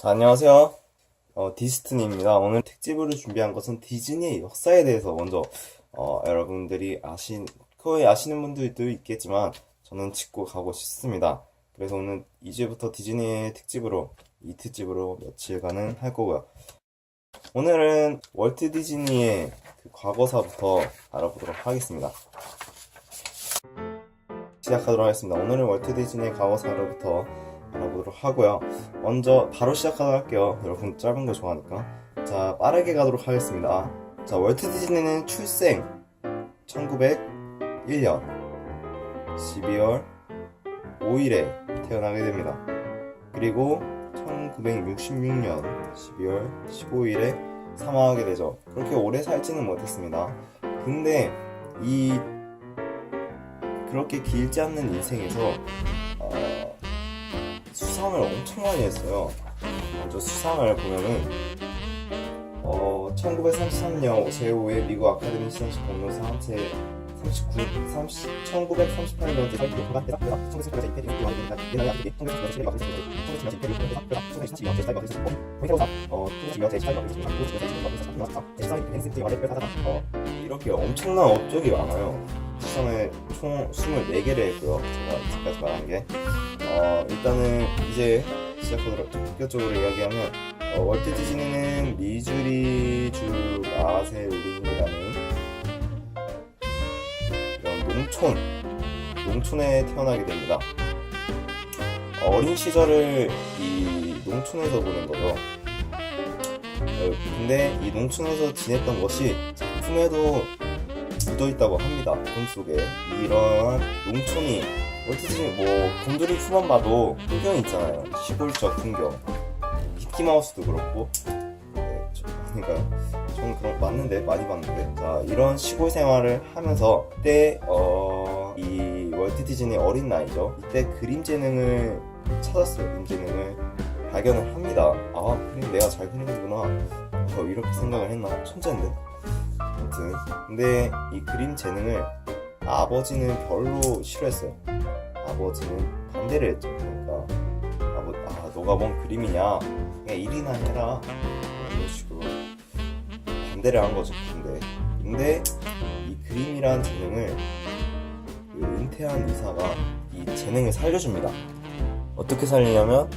자, 안녕하세요. 어, 디스트니입니다. 오늘 특집으로 준비한 것은 디즈니의 역사에 대해서 먼저, 어, 여러분들이 아신, 거의 아시는 분들도 있겠지만, 저는 짚고 가고 싶습니다. 그래서 오늘 2주부터 디즈니의 특집으로, 이 특집으로 며칠간은 할 거고요. 오늘은 월트 디즈니의 그 과거사부터 알아보도록 하겠습니다. 시작하도록 하겠습니다. 오늘은 월트 디즈니의 과거사로부터 알아보도록 하고요. 먼저 바로 시작하도록 할게요. 여러분 짧은 거 좋아하니까. 자, 빠르게 가도록 하겠습니다. 자, 월트 디즈니는 출생 1901년 12월 5일에 태어나게 됩니다. 그리고 1966년 12월 15일에 사망하게 되죠. 그렇게 오래 살지는 못했습니다. 근데 이 그렇게 길지 않는 인생에서 어, 수상을 엄청 많이 했어요. 먼저 수상을 보면은 어, 1933년 제5회 미국 아카데미 시상식 공로상 제 39, 30, 1938년 제 1939년 이렇게 엄청난 업적이 많아요. 수상을 총 24개를 했고요. 제가 지금까지 말한 게. 어, 일단은 이제 시작하도록 본격적으로 이야기하면 어, 월트 디즈니는 미주리주 라셀린이라는 이런 농촌 농촌에 태어나게 됩니다. 어린 시절을 이 농촌에서 보낸 거죠. 어, 근데 이 농촌에서 지냈던 것이 작품에도 묻어 있다고 합니다. film 속에 이러한 농촌이 어떻게 뭐 곰돌이 푸만 봐도 풍경이 있잖아요. 시골적 풍경. 미키마우스도 그렇고. 네, 저, 그러니까 저는 그런 맞는데 많이 봤는데. 자 이런 시골 생활을 하면서 그때 어, 이 월트 디즈니 어린 나이죠. 이때 그림 재능을 찾았어요. 그림 재능을 발견을 합니다. 아 그림 내가 잘 그리는구나. 어, 이렇게 생각을 했나? 천재인데. 아무튼 근데 이 그림 재능을 아버지는 별로 싫어했어요. 아버지는 반대를 했죠. 그러니까 아버 아 너가 뭔 그림이냐? 그냥 일이나 해라. 이런 식으로 반대를 한 거죠. 근데 근데 이 그림이란 재능을 그 은퇴한 의사가 이 재능을 살려줍니다. 어떻게 살리냐면